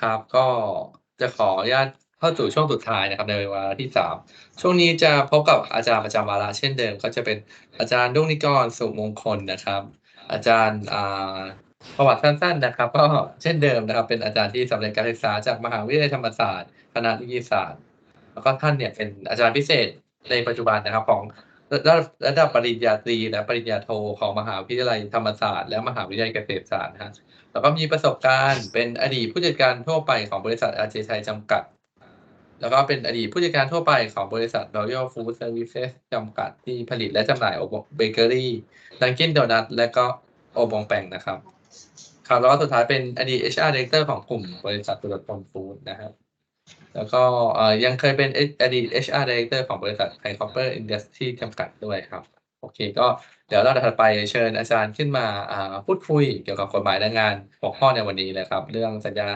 ครับ ก็จะขออนุญาตเข้าสู่ช่วงสุดท้ายนะครับในวาระที่3ช่วงนี้จะพบกับอาจารย์ประจำวาระเช่นเดิม ก็จะเป็นอาจารย์รุ่งนิกรสุมงคลนะครับ อาจารย์ประวัติสั้นๆนะครับ ก็เช่นเดิมนะครับ เป็นอาจารย์ที่สำเร็จการศึกษาจากมหาวิทยาลัยธรรมศาสตร์คณะนิติศาสตร์ แล้วก็ท่านเนี่ยเป็นอาจารย์พิเศษในปัจจุบันนะครับของระดับระดับปริญญาตรีและปริญญาโทของมหาวิทยาลัยธรรมศาสตร์และมหาวิทยาลัยเกษตรศาสตร์นะครับ แล้วก็มีประสบการณ์เป็นอดีตผู้จัดการทั่วไปของบริษัท RJ ชัยจำกัด แล้วก็เป็นอดีตผู้จัดการทั่วไปของบริษัท Royal Food Services จำกัดที่ผลิตและจำหน่ายโอบเบเกอรี่ Dunkin' Donuts และก็โอบองแปงนะครับ ครับแล้วก็สุดท้ายเป็นอดีต HR Director ของกลุ่มบริษัทตรวจพลฟู้ดนะครับแล้วก็เอ่อยังเคยเป็นอดีต HR Director ของบริษัท Thai Copper Industries จำกัดด้วยครับ โอเค ก็เดี๋ยวลำดับถัดไปเชิญอาจารย์ขึ้นมาอ่าพูดคุยเกี่ยวกับกฎหมายแรงงานหัวข้อในวันนี้เลยครับ เรื่องสัญญา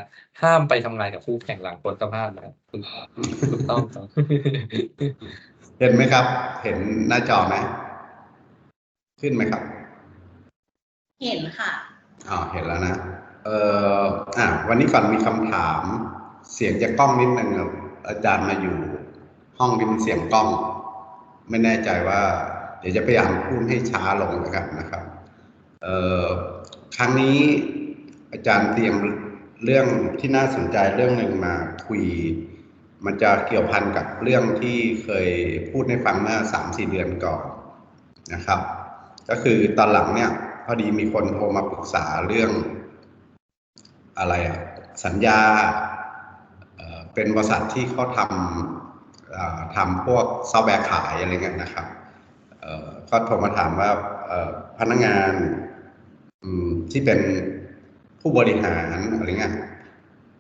ห้ามไปทำงานกับคู่แข่งหลังพ้นสภาพนะครับถูกถูกต้องครับเห็นไหมครับ เห็นหน้าจอไหมขึ้นไหมครับ เห็นค่ะอ๋อเห็นแล้วนะเอ่ออะวันนี้ก่อนมีคำถาม เสียงจากกล้องนิดนึงครับอาจารย์มาอยู่ ห้องที่มีเสียงกล้อง ไม่แน่ใจว่าเดี๋ยวจะพยายามพูดให้ช้าลงนะครับนะครับครั้งนี้อาจารย์เตรียมเรื่องที่น่าสนใจเรื่องหนึ่งมาคุย มันจะเกี่ยวพันกับเรื่องที่เคยพูดให้ฟังเมื่อสามสี่เดือนก่อนนะครับ ก็คือตอนหลังเนี่ยพอดีมีคนโทรมาปรึกษาเรื่องอะไรอะสัญญาเป็นบริษัทที่เขาทำทำพวกซอฟต์แวร์ขายอะไรเงี้ยนะครับ ก็โทรมาถามว่าพนักงานที่เป็นผู้บริหารอะไรเงี้ย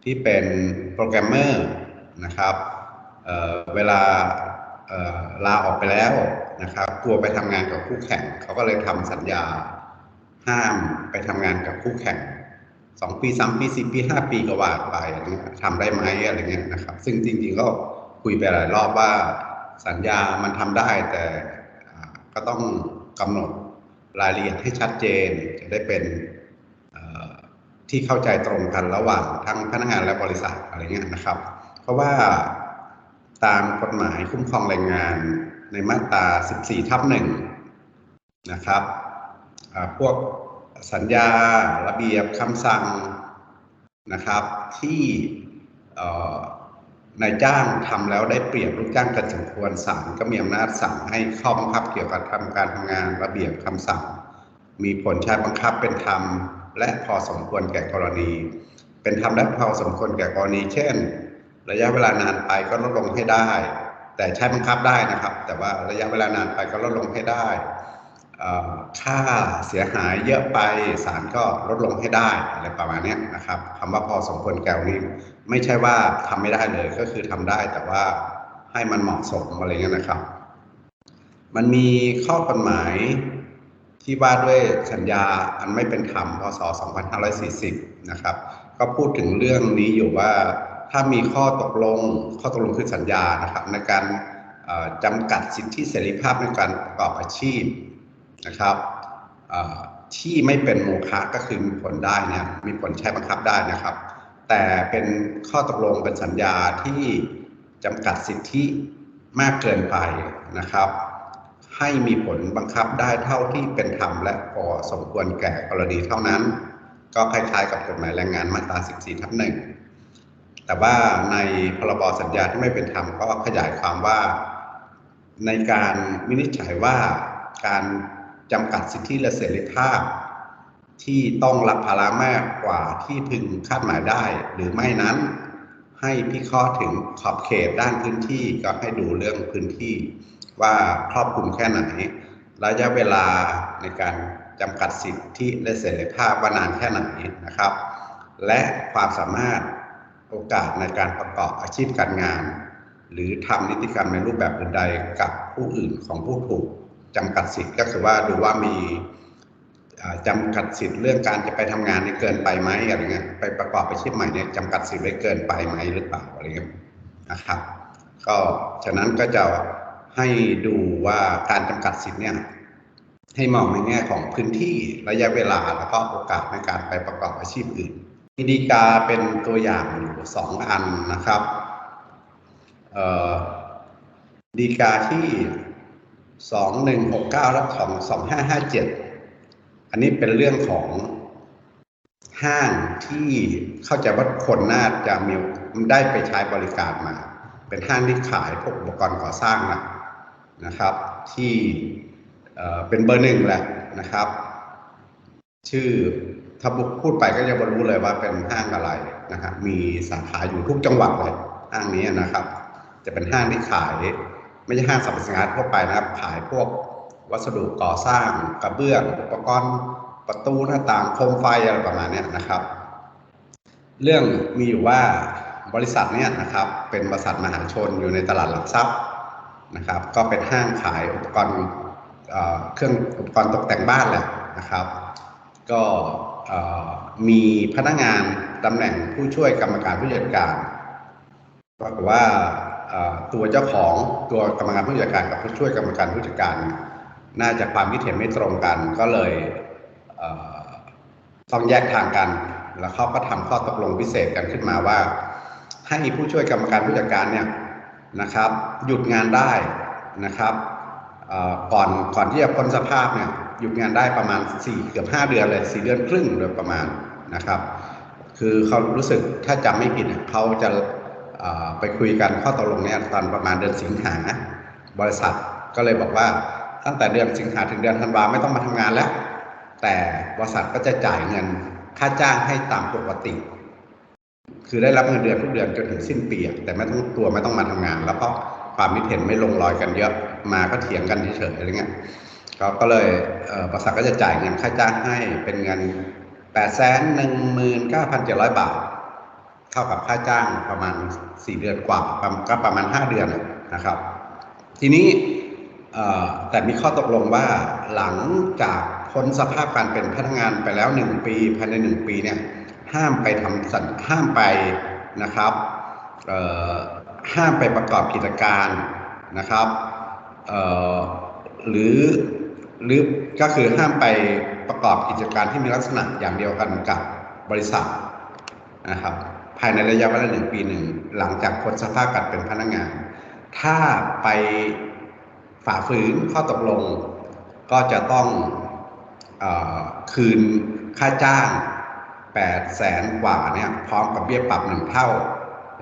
ที่เป็นโปรแกรมเมอร์นะครับเเวลาลาออกไปแล้วนะครับ กลัวไปทำงานกับคู่แข่ง เขาก็เลยทำสัญญาห้ามไปทำงานกับคู่แข่งสองปีสามปีสี่ปีห้าปีก็ว่าไปอะไรเงี้ยทำได้ไหมอะไรเงี้ยนะครับ ซึ่งจริงๆก็คุยไปหลายรอบว่าสัญญามันทำได้แต่ ก็ต้องกำหนดรายละเอียดให้ชัดเจน จะได้เป็นที่เข้าใจตรงกันระหว่างทั้งพนักงานและบริษัทอะไรเงี้ยนะครับ เพราะว่าตามกฎหมายคุ้มครองแรงงานในมาตรา 14 ทับหนึ่งนะครับพวกสัญญาระเบียบคำสั่งนะครับที่ นายจ้างทำแล้วได้เปรียบลูกจ้างกันสมควรศาลก็มีอำนาจสั่งให้ข้อบังคับเกี่ยวกับทำการทำงานระเบียบคำสั่ง มีผลใช้บังคับเป็นธรรม และพอสมควรแก่กรณี เป็นธรรมและพอสมควรแก่กรณี เช่น ระยะเวลานานไปก็ลดลงให้ได้ แต่ใช้บังคับได้นะครับ แต่ว่าระยะเวลานานไปก็ลดลงให้ได้ ค่าเสียหายเยอะไปศาลก็ลดลงให้ได้อะไรประมาณนี้นะครับคำว่าพอสมควรแก่วนี้ไม่ใช่ว่าทำไม่ได้เลยก็คือทำได้แต่ว่าให้มันเหมาะสมอะไรเงี้ยนะครับ มันมีข้อกฎหมายที่ว่าด้วยสัญญาอันไม่เป็นธรรมพศ 2540 นะครับ ก็พูดถึงเรื่องนี้อยู่ว่าถ้ามีข้อตกลงข้อตกลงคือสัญญานะครับในการจำกัดสิทธิเสรีภาพในการประกอบอาชีพ นะครับที่ไม่เป็นโมฆะก็คือมีผลได้นี่ยมีผลใช้บังคับได้นะครับ แต่เป็นข้อตกลงเป็นสัญญาที่จำกัดสิทธิมากเกินไปนะครับ ให้มีผลบังคับได้เท่าที่เป็นธรรมและพอสมควรแก่กรณีเท่านั้น ก็คล้ายๆกับกฎหมายแรงงานมาตรา 14 ทับหนึ่งแต่ว่าในพรบสัญญาที่ไม่เป็นธรรมก็ขยายความว่า ในการวินิจฉัยว่าการ จำกัดสิทธิและเสรีภาพ ที่ต้องรับภาระมากกว่าที่พึงคาดหมายได้ หรือไม่นั้น ให้พิเคราะห์ถึงขอบเขตด้านพื้นที่ก็ให้ดูเรื่องพื้นที่ว่าครอบคลุมแค่ไหน ระยะเวลาในการจำกัดสิทธิและเสรีภาพว่านานแค่ไหนนะครับ และความสามารถโอกาสในการประกอบอาชีพการงาน หรือทำนิติกรรมในรูปแบบใดกับผู้อื่นของผู้ถูก จำกัดสิทธิ์ก็คือว่าดูว่ามีอ่าจำกัดสิทธิ์เรื่องการจะไปทำงานนี่เกินไปไหมอะไรเงี้ยไปประกอบอาชีพใหม่เนี่ยจำกัดสิทธิ์ไว้เกินไปไหมหรือเปล่าอะไรเงี้ยนะครับ ก็ฉะนั้นก็จะให้ดูว่าการจำกัดสิทธิ์เนี่ยให้มองในแง่ของพื้นที่ระยะเวลาแล้วก็โอกาสในการไปประกอบอาชีพอื่นมีดีกาเป็นตัวอย่างอยู่สองอันนะครับอ่อดีกาที่ สองหนึ่งหกเก้าและของสองห้าห้าเจ็ดอันนี้เป็นเรื่องของห้างที่เข้าใจว่าคนน่าจะมีได้ไปใช้บริการมา เป็นห้างที่ขายพวกอุปกรณ์ก่อสร้างนะนะครับ ที่เอ่อเป็นเบอร์หนึ่งแหละนะครับ ชื่อถ้าพูดไปก็จะรู้เลยว่าเป็นห้างอะไรนะครับมีสาขาอยู่ทุกจังหวัดเลยห้างนี้นะครับ จะเป็นห้างที่ขาย ไม่ใช่ห้างสรรพสินค้าทั่วไปนะครับ ขายพวกวัสดุก่อสร้างกระเบื้องอุปกรณ์ประตูหน้าต่างโคมไฟอะไรประมาณนี้นะครับ เรื่องมีอยู่ว่าบริษัทเนี่ยนะครับเป็นบริษัทมหาชนอยู่ในตลาดหลักทรัพย์นะครับ ก็เป็นห้างขายอุปกรณ์เครื่องอุปกรณ์ตกแต่งบ้านแหละนะครับ ก็มีพนักงานตำแหน่งผู้ช่วยกรรมการผู้จัดการปรากฏว่าเอ่อ ตัวเจ้าของตัวกรรมการผู้จัดการกับผู้ช่วยกรรมการผู้จัดการ น่าจะความคิดเห็นไม่ตรงกัน ก็เลยเต้องแยกทางกัน แล้วเขาก็ทำข้อตกลงพิเศษกันขึ้นมาว่า ให้ผู้ช่วยกรรมการผู้จัดการเนี่ยนะครับ หยุดงานได้นะครับก่อนก่อนที่จะพ้นสภาพเนี่ยหยุดงานได้ประมาณ 4 เกือบ 5 เดือนเลย 4 เดือนครึ่งโดยประมาณนะครับ คือเขารู้สึกถ้าจำไม่ผิดเขาจะ ไปคุยกันข้อตกลงเนี่ยตอนประมาณเดือนสิงหา บริษัทก็เลยบอกว่าตั้งแต่เดือนสิงหาถึงเดือนธันวาไม่ต้องมาทำงานแล้ว แต่บริษัทก็จะจ่ายเงินค่าจ้างให้ตามปกติ คือได้รับเงินเดือนทุกเดือนจนถึงสิ้นปีแต่ไม่ต้องตัวไม่ต้องมาทำงาน แล้วก็ความคิดเห็นไม่ลงรอยกันเยอะมาก็เถียงกันเฉยๆอะไรเงี้ยก็ก็เลยบริษัทก็จะจ่ายเงินค่าจ้างให้เป็นเงินแปดแสนหนึ่งหมื่นเก้าพันเจ็ดร้อยบาท เท่ากับค่าจ้างประมาณสี่เดือนกว่าประมาณก็ประมาณห้าเดือนนะครับ ทีนี้แต่มีข้อตกลงว่าหลังจากพ้นสภาพการเป็นพนักงานไปแล้วหนึ่งปีภายในหนึ่งปีเนี่ยห้ามไปทำสัญห้ามไปนะครับห้ามไปประกอบกิจการนะครับหรือหรือก็คือห้ามไปประกอบกิจการที่มีลักษณะอย่างเดียวกันกับบริษัทนะครับ ภายในระยะเวลาหนึ่งปีหนึ่งหลังจากพ้นสภาพการเป็นพนักงาน ถ้าไปฝ่าฝืนข้อตกลง ก็จะต้องอคืนค่าจ้าง8แสนกว่าเนี่ยพร้อมกับเบี้ยปรับหนึ่งเท่า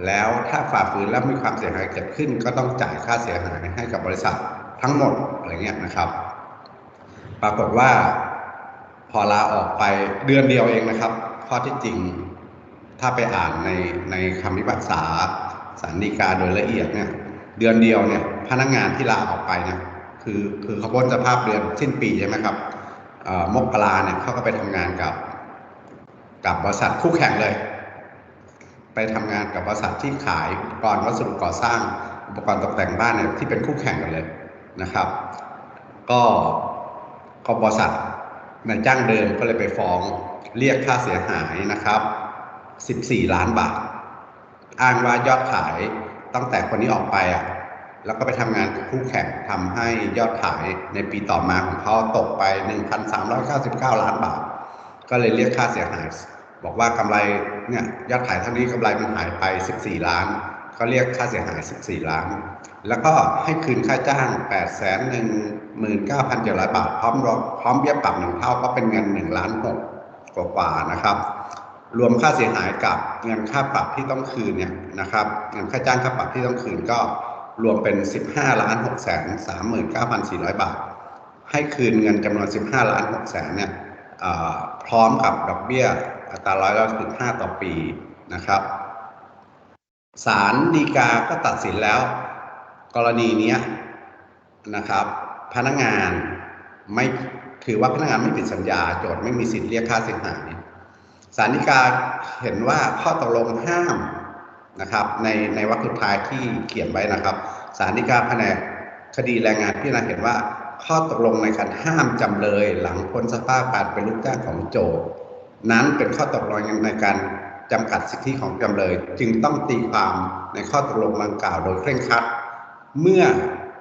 แล้วถ้าฝ่าฝืนแล้วมีความเสียหายเกิดขึ้น ก็ต้องจ่ายค่าเสียหายให้กับบริษัททั้งหมดอะไรเงี้ยนะครับ ปรากฏว่าพอลาออกไปเดือนเดียวเองนะครับ ข้อที่จริง ถ้าไปอ่านในในคำพิพากษาสารดีกาโดยละเอียดเนี่ย เดือนเดียวเนี่ยพนักงานที่ลาออกไปเนี่ยคือคือเขาพ้นสภาพเดือนสิ้นปีใช่ไหมครับมกราเนี่ยเขาก็ไปทำงานกับ กับบริษัทคู่แข่งเลย ไปทำงานกับบริษัทที่ขายอุปกรณ์วัสดุก่อสร้าง อุปกรณ์ตกแต่งบ้านเนี่ยที่เป็นคู่แข่งกันเลยนะครับ ก็ก็บริษัทนายจ้างเดิมก็เลยไปฟ้องเรียกค่าเสียหายนะครับ 14 ล้านบาท อ้างว่ายอดขายตั้งแต่คนนี้ออกไปอะ แล้วก็ไปทำงานกับคู่แข่งทำให้ยอดขายในปีต่อมาของเขาตกไป 1,399 ล้านบาท ก็เลยเรียกค่าเสียหาย บอกว่ากำไรเนี่ยยอดขายเท่านี้กำไรมันหายไป 14 ล้านก็เรียกค่าเสียหาย 14 ล้าน แล้วก็ให้คืนค่าจ้าง 8 1 9 9 0 0 บาท พร้อมรพร้อมเบี้ยปรับหนึ่งเท่าก็เป็นเงิน 1 ล้าน6กว่าๆนะครับ รวมค่าเสียหายกับเงินค่าปรับที่ต้องคืนเนี่ยนะครับเงินค่าจ้างค่าปรับที่ต้องคืนก็รวมเป็น 15ล้าน6แสน39,400 บาท ให้คืนเงินจำนวน 15ล้าน6แสนเนี่ยพร้อมกับดอกเบี้ยอัตราร้อยละ5ต่อปีนะครับศาลฎีกาก็ตัดสินแล้ว กรณีนี้นะครับ พนักงานไม่ถือว่าพนักงานไม่ผิดสัญญา โจทย์ไม่มีสิทธิ์เรียกค่าเสียหาย ศาลฎีกาเห็นว่าข้อตกลงห้ามนะครับ ในในวรรคสุดท้ายที่เขียนไว้นะครับศาลฎีกาแผนกคดีแรงงานพิจารณาเห็นว่าข้อตกลงในการห้ามจำเลยหลังพ้นสภาพการเป็นลูกจ้างของโจทนั้นเป็นข้อตกลงในการจำกัดสิทธิของจำเลย จึงต้องตีความในข้อตกลงดังกล่าวโดยเคร่งครัด เมื่อ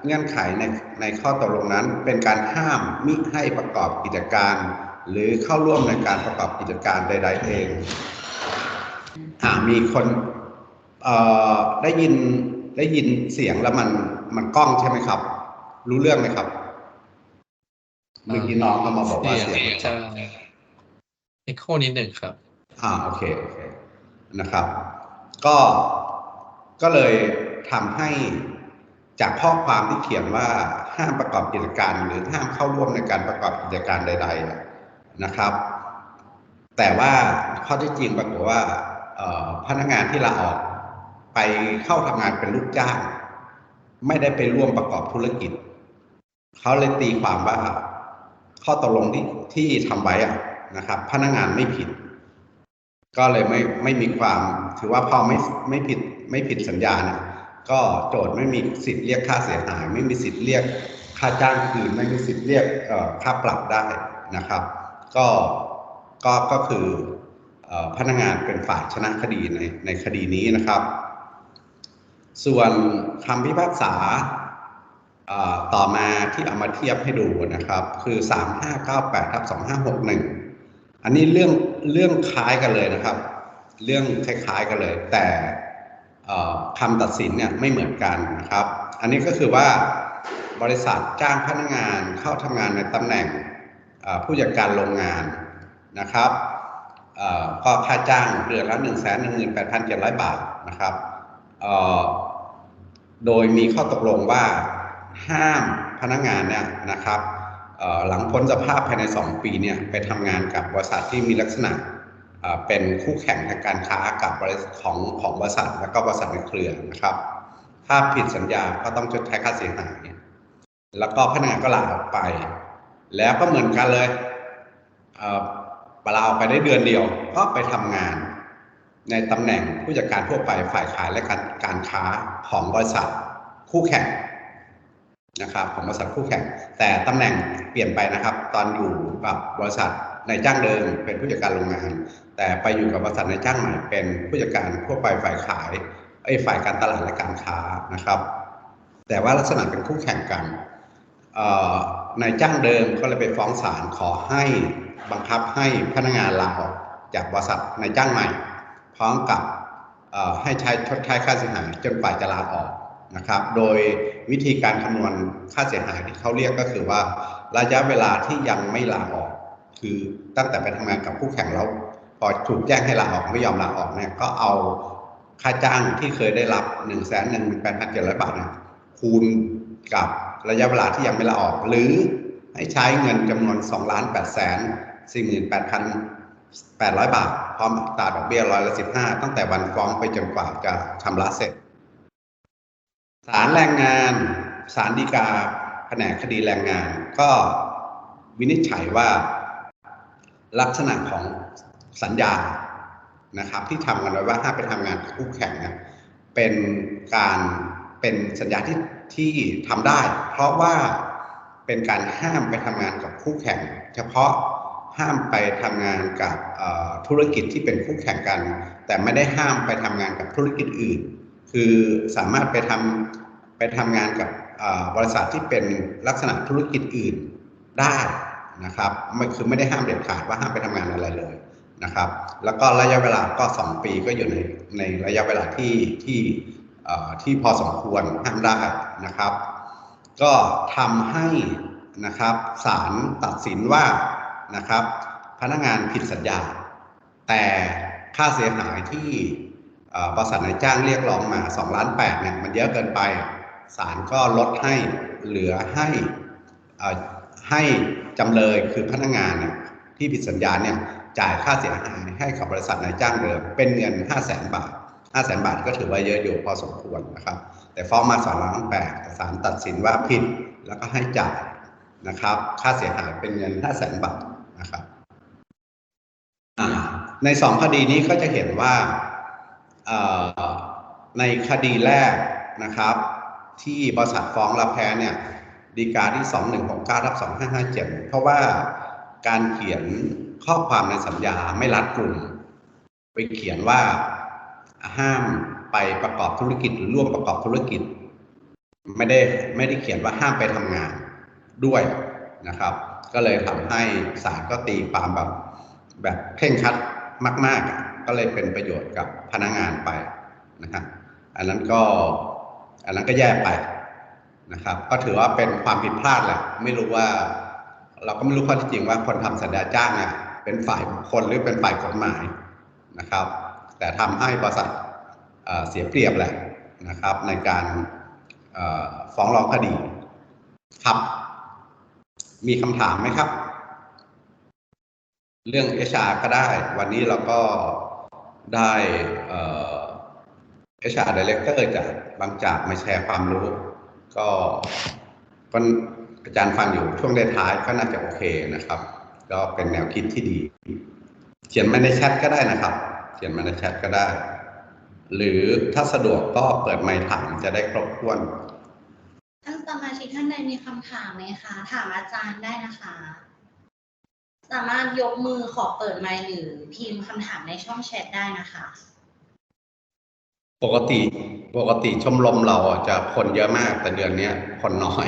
เงื่อนไขในในข้อตกลงนั้นเป็นการห้ามมิให้ประกอบกิจการ หรือเข้าร่วมในการประกอบกิจการใด ๆ เองอ่ามีคนเอ่อได้ยินได้ยินเสียงแล้วมันมันกล้องใช่ไหมครับ รู้เรื่องไหมครับเมื่อกี้น้องเขามาบอกว่าเสียงมันจะเอ็กโคนิดหนึ่งครับ อ่าโอเคโอเคนะครับ ก็ก็เลยทำให้จากข้อความที่เขียนว่าห้ามประกอบกิจการหรือห้ามเข้าร่วมในการประกอบกิจการใด ๆ นะครับ แต่ว่าข้อที่จริงปรากฏว่าพนักงานที่ลาออกไปเข้าทำงานเป็นลูกจ้าง ไม่ได้ไปร่วมประกอบธุรกิจ เขาเลยตีความว่า ข้อตกลงที่ที่ทำไว้นะครับ พนักงานไม่ผิด ก็เลยไม่ไม่มีความถือว่าพอไม่ไม่ผิดไม่ผิดสัญญาเนี่ยก็โจทย์ไม่มีสิทธิ์เรียกค่าเสียหาย ไม่มีสิทธิ์เรียกค่าจ้างคืนไม่มีสิทธิ์เรียกค่าปรับได้นะครับ ก็ก็ก็คืออพนักงานเป็นฝ่ายชนะคดีในในคดีนี้นะครับ ส่วนคำพิพากษาต่อมาที่เอามาเทียบให้ดูนะครับ คือ 3598ทับ2561 อันนี้เรื่องเรื่องคล้ายกันเลยนะครับ เรื่องคล้ายๆกันเลย แต่คำตัดสินเนี่ยไม่เหมือนกันนะครับ อันนี้ก็คือว่าบริษัทจ้างพนักงานเข้าทำงานในตำแหน่ง ผู้จัดการโรงงานนะครับเอ่อก็ค่าจ้างเดือนละ1 1 8 7 0 0 บาทนะครับโดยมีข้อตกลงว่าห้ามพนักงานเนี่ยนะครับหลังพ้นสภาพภายใน 2 ปีเนี่ยไปทำงานกับบริษัทที่มีลักษณะเอ่อเป็นคู่แข่งทางการค้ากับบริษัทของของบริษัทและก็บริษัทในเครือนะครับ ถ้าผิดสัญญาก็ต้องชดใช้ค่าเสียหายแล้วก็พนักงานก็ลาออกไป แล้วก็เหมือนกันเลยเอ่อลาออกไปได้เดือนเดียว ก็ไปทำงานในตำแหน่งผู้จัดการทั่วไปฝ่ายขายและการการค้าของบริษัทคู่แข่งนะครับของบริษัทคู่แข่ง แต่ตำแหน่งเปลี่ยนไปนะครับ ตอนอยู่กับบริษัทในจ้างเดิมเป็นผู้จัดการโรงงาน แต่ไปอยู่กับบริษัทในจ้างใหม่เป็นผู้จัดการทั่วไปฝ่ายขายไอ้ฝ่ายการตลาดและการค้านะครับ แต่ว่าลักษณะเป็นคู่แข่งกัน นายจ้างเดิมก็เลยไปฟ้องศาลขอให้บังคับให้พนักงานลาออกจากบริษัทในจ้างใหม่ พร้อมกับให้ใช้ชดใช้ค่าเสียหายจนฝ่ายจะลาออกนะครับ โดยวิธีการคำนวณค่าเสียหายที่เขาเรียกก็คือว่าระยะเวลาที่ยังไม่ลาออก คือตั้งแต่ไปทำงานกับคู่แข่งแล้วพอถูกแจ้งให้ลาออกไม่ยอมลาออกเนี่ยก็เอาค่าจ้างที่เคยได้รับ1นึ่งแสนหนึ่งแปดพันเจ็ดร้อยบาทเนี่ย คูณกับระยะเวลาที่ยังไม่ลาออก หรือให้ใช้เงินจำนวน2ล้าน8แสนสี่หมื่นแปดพันแปดร้อยบาท พร้อมอัตราดอกเบี้ยร้อยละสิบห้าตั้งแต่วันฟ้องไปจนกว่าจะชำระเสร็จศาลแรงงานศาลฎีกาแผนกคดีแรงงาน ก็วินิจฉัยว่าลักษณะของสัญญานะครับ ที่ทำกันไว้ว่าห้าไปทำงานกับคู่แข่งเนี่ยเป็นการ เป็นสัญญาที่ที่ทำได้ เพราะว่าเป็นการห้ามไปทำงานกับคู่แข่ง เฉพาะห้ามไปทำงานกับธุรกิจที่เป็นคู่แข่งกัน แต่ไม่ได้ห้ามไปทำงานกับธุรกิจอื่น คือสามารถไปทำไปทำงานกับบริษัทที่เป็นลักษณะธุรกิจอื่นได้นะครับไม่คือไม่ได้ห้ามเด็ดขาดว่าห้ามไปทำงานอะไรเลยนะครับ แล้วก็ระยะเวลาก็ 2 ปีก็อยู่ในในระยะเวลาที่ที่ ที่พอสมควรห้ามได้นะครับ ก็ทำให้นะครับศาลตัดสินว่านะครับพนักงานผิดสัญญา แต่ค่าเสียหายที่บริษัทนายจ้างเรียกร้องมา2ล้าน8เนี่ยมันเยอะเกินไปศาลก็ลดให้เหลือให้ให้จำเลยคือพนักงานเนี่ยที่ผิดสัญญาเนี่ยจ่ายค่าเสียหายให้กับบริษัทนายจ้างเดิมเป็นเงิน 5 0 0แสนบาท 5 0 0แสนบาทก็ถือว่าเยอะอยู่พอสมควรนะครับ แต่ฟ้องมา2ล้านแต่ศาลตัดสินว่าผิดแล้วก็ให้จ่ายนะครับ ค่าเสียหายเป็นเงิน 5 0 0แสนบาทนะครับในสองคดีนี้ก็จะเห็นว่าในคดีแรกนะครับ ที่บริษัทฟ้องรับแพ้เนี่ยดีกาที่ 2169ทับ2557 เพราะว่าการเขียนข้อความในสัญญาไม่รัดกลุ่ม ไปเขียนว่า ห้ามไปประกอบธุรกิจหรือร่วมประกอบธุรกิจ ไม่ได้ไม่ได้เขียนว่าห้ามไปทำงานด้วยนะครับ ก็เลยทำให้ศาลก็ตีความแบบแบบเคร่งครัดมาก ๆ ก็เลยเป็นประโยชน์กับพนักงานไปนะครับอันนั้นก็อันนั้นก็แย่ไปนะครับ ก็ถือว่าเป็นความผิดพลาดแหละไม่รู้ว่า เราก็ไม่รู้ข้อที่จริงว่าคนทำสัญญาจ้างเนี่ยเป็นฝ่ายบุคคลหรือเป็นฝ่ายกฎหมายนะครับ แต่ทำให้บริษัทเสียเปรียบแหละนะครับ ในการฟ้องร้องคดีครับ มีคำถามไหมครับ เรื่อง HR ก็ได้ วันนี้เราก็ได้เอ่อ HR Director จากบางจากมาแชร์ความรู้ ก็ก็อาจารย์ฟังอยู่ช่วงท้ายก็น่าจะโอเคนะครับ ก็เป็นแนวคิดที่ดี เขียนมาในแชทก็ได้นะครับ เขียนมาในแชทก็ได้ หรือถ้าสะดวกก็เปิดไมค์ถามจะได้ครบถ้วน ท่านสมาชิกท่านใดมีคำถามไหมคะ ถามอาจารย์ได้นะคะ สามารถยกมือขอเปิดไมค์หรือพิมพ์คำถามในช่องแชทได้นะคะ ปกติปกติชมรมเราอะจะคนเยอะมากแต่เดือนเนี้ยคนน้อย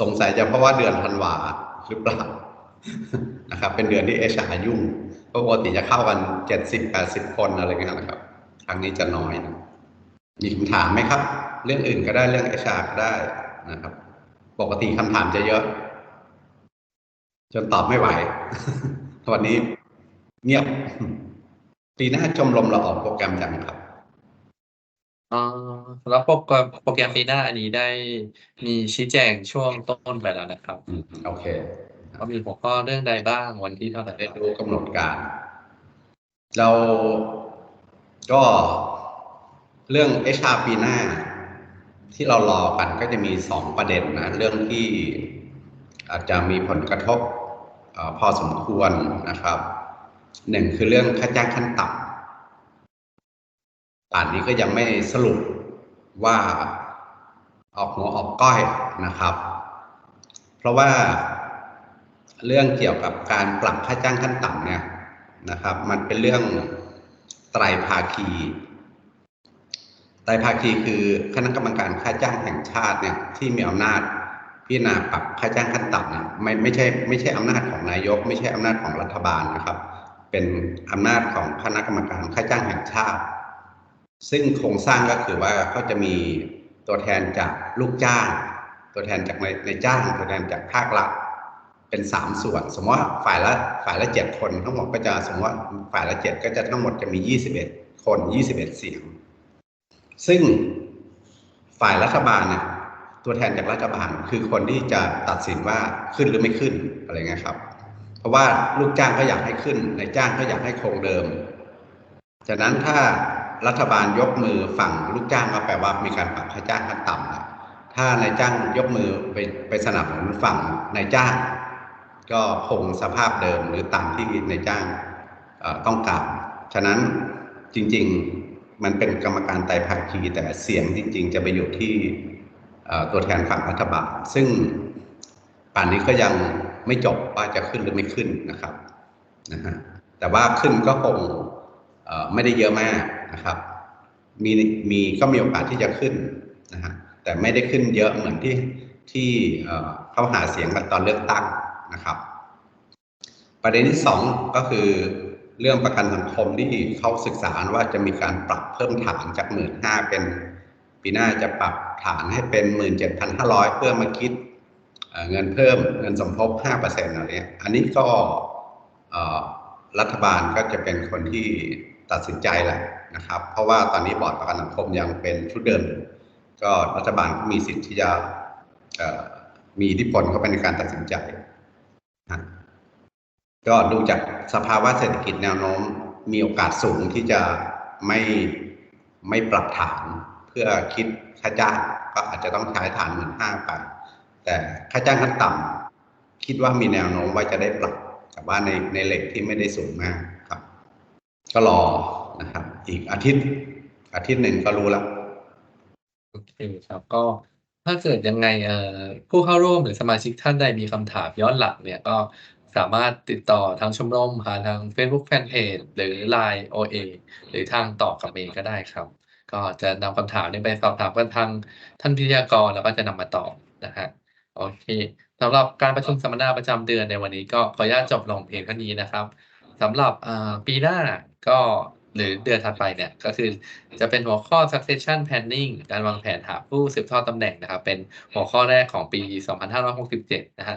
สงสัยจะเพราะว่าเดือนธันวาหรือเปล่านะครับ เป็นเดือนที่เอชายุ่งเพราะ ปกติจะเข้ากันเจ็ดสิบแปดสิบคนอะไรเงี้ยนะครับ ครั้งนี้จะน้อยนะมีคำถามไหมครับ เรื่องอื่นก็ได้เรื่องเอชาก็ได้นะครับ ปกติคำถามจะเยอะ จนตอบไม่ไหววันนี้เงียบปีหน้าชมรมเราออกโปรแกรมยังครับอ่าสำหรับโปรแกรมโปรแกรมปีหน้าอันนี้ได้มีชี้แจงช่วงต้นไปแล้วนะครับอืมโอเค ว่ามีหัวข้อเรื่องใดบ้างวันที่เท่าไหร่ได้ดูกำหนดการ เราก็เรื่อง HR ปีหน้า ที่เรารอกันก็จะมีสองประเด็นนะ เรื่องที่อาจจะมีผลกระทบอพอสมควรนะครับหนึ่งคือเรื่องค่าจ้างขั้นต่ำป่านนี้ก็ยังไม่สรุปว่าออกหัวออกก้อยนะครับ เพราะว่า เรื่องเกี่ยวกับการปรับค่าจ้างขั้นต่ำเนี่ยนะครับ มันเป็นเรื่องไตรภาคีไตรภาคีคือคณะกรรมการค่าจ้างแห่งชาติเนี่ยที่มีอำนาจพิจารณาปรับค่าจ้างขั้นต่ำเนี่ยไม่ไม่ใช่ไม่ใช่อำนาจของนายก ไม่ใช่อำนาจของรัฐบาลนะครับ เป็นอำนาจของคณะกรรมการค่าจ้างแห่งชาติ ซึ่งโครงสร้างก็คือว่าเขาจะมีตัวแทนจากลูกจ้าง ตัวแทนจากในในจ้าง ตัวแทนจากภาครัฐ เป็นสามส่วน สมมติว่าฝ่ายละฝ่ายละเจ็ดคนทั้งหมดก็จะสมมติว่าฝ่ายละเจ็ดก็จะทั้งหมดจะมียี่สิบเอ็ดคนยี่สิบเอ็ดเสียง ซึ่งฝ่ายรัฐบาลเนี่ยตัวแทนจากรัฐบาลคือคนที่จะตัดสินว่าขึ้นหรือไม่ขึ้นอะไรเงี้ยครับ เพราะว่าลูกจ้างก็อยากให้ขึ้นนายจ้างก็อยากให้คงเดิมฉะนั้นถ้ารัฐบาลยกมือฝั่งลูกจ้างก็แปลว่ามีการปรับค่าจ้างขั้นต่ำถ้านายจ้างยกมือไปไปสนับสนุนฝั่งนายจ้าง ก็คงสภาพเดิมหรือตามที่ในจ้างต้องการฉะนั้นจริง ๆ มันเป็นกรรมการไตรภาคีแต่เสียงจริง ๆ จะไปอยู่ที่ตัวแทนฝั่งรัฐบาลซึ่งป่านนี้ก็ยังไม่จบว่าจะขึ้นหรือไม่ขึ้นนะครับนะฮะแต่ว่าขึ้นก็คงไม่ได้เยอะมากนะครับ มีมีก็มีโอกาสที่จะขึ้นนะฮะแต่ไม่ได้ขึ้นเยอะเหมือนที่ที่เอ่อเขาหาเสียงกันตอนเลือกตั้ง นะครับ ประเด็นที่สองก็คือเรื่องประกันสังคมที่เขาศึกษาว่าจะมีการปรับเพิ่มฐานจากหมื่นห้าเป็น ปีหน้าจะปรับฐานให้เป็นหมื่นเจ็ดพันห้าร้อยเพื่อมาคิดเเงินเพิ่มเงินสมทบห้าเปอร์เซ็นต์อะไรเนี้ยอันนี้ก็รัฐบาลก็จะเป็นคนที่ตัดสินใจแหละนะครับ เพราะว่าตอนนี้บอร์ดประกันสังคมยังเป็นชุดเดิม ก็รัฐบาลก็มีสิทธิ์ที่จะมีอิทธิพลเข้าไปในการตัดสินใจ ก็ดูจากสภาวะเศรษฐกิจแนวโน้มมีโอกาสสูงที่จะไม่ไม่ปรับฐานเพื่อคิดค่าจ้างก็อาจจะต้องใช้ฐานหมื่นห้าไปแต่ค่าจ้างขั้นต่ำคิดว่ามีแนวโน้มว่าจะได้ปรับแต่ว่าในในเหล็กที่ไม่ได้สูงมากครับ ก็รอนะครับ อีกอาทิตย์อาทิตย์หนึ่งก็รู้แล้วโอเคครับก็ ถ้าเกิดยังไงเอ่อผู้เข้าร่วมหรือสมาชิกท่านใดมีคำถามย้อนหลังเนี่ยก็สามารถติดต่อทางชมรมผ่านทาง Facebook Fanpage หรือ Line OA หรือทางตอบกับเมย์ก็ได้ครับ ก็จะนำคำถามนี้ไปสอบถามกันทางท่านวิทยากรแล้วก็จะนำมาตอบนะฮะโอเคสำหรับการประชุมสัมมนาประจำเดือนในวันนี้ก็ขออนุญาตจบลงเพียงเท่านี้นะครับสำหรับปีหน้าก็ หรือเดือนถัดไปเนี่ยก็คือจะเป็นหัวข้อ succession planning การวางแผนหาผู้สืบทอดตำแหน่งนะครับ เป็นหัวข้อแรกของปี 2567 นะฮะ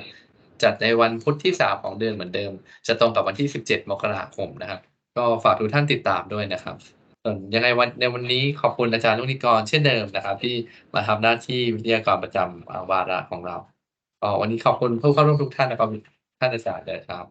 จัดในวันพุธที่ 3 ของเดือนเหมือนเดิม จะตรงกับวันที่ 17 มกราคมนะครับ ก็ฝากทุกท่านติดตามด้วยนะครับส่วนยังไงวันในวันนี้ขอบคุณอาจารย์ลุนิกรเช่นเดิมนะครับ ที่มาทำหน้าที่วิทยากรประจำอ่าวาระของเราก็วันนี้ขอบคุณผู้เข้าร่วมทุกท่านนะครับท่านอาจารย์เลยครับ